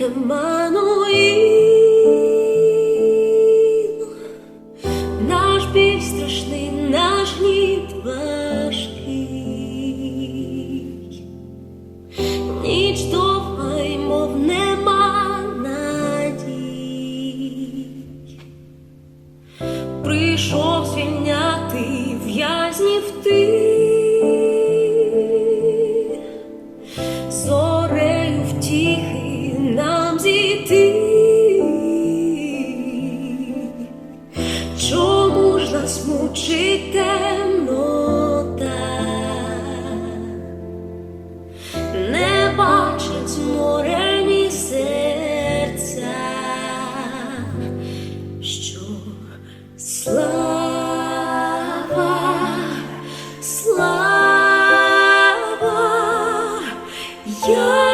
Еммануїл. Наш біль страшний, наш гнів важкий. Ніч довга й мов нема надій. Прийшов звільняти в'язнів ти. Нас темнота? Не бачать зморені серця, що слава, слава явлена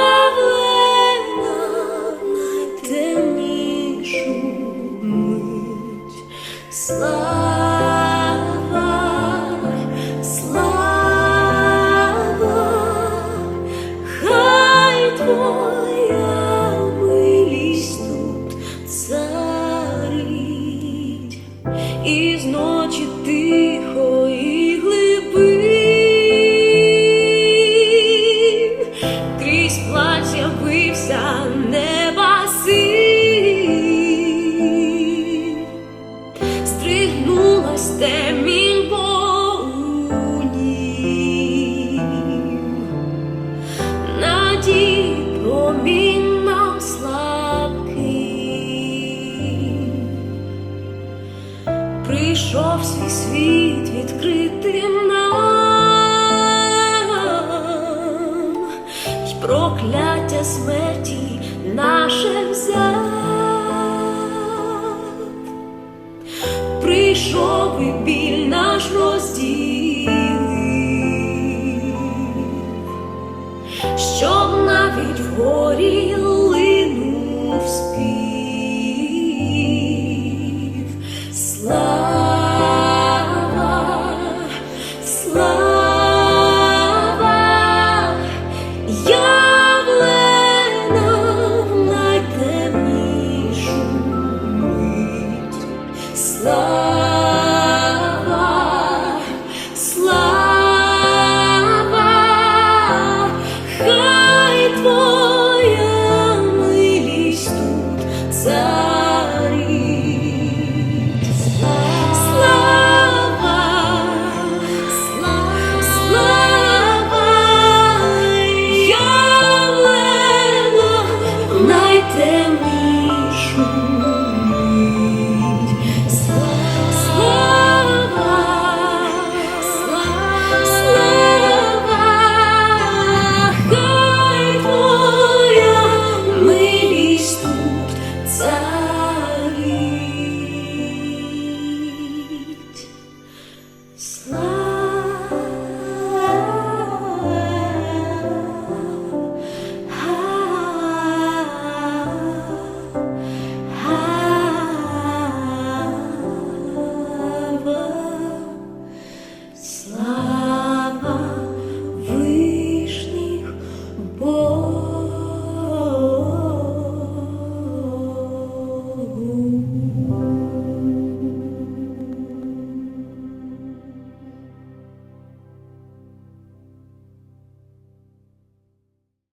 знайшов свій світ відкритим нам, й прокляття смерті наше взяв, прийшов і біль наш розділив, щоб навіть в горі линув спів. love. termichou.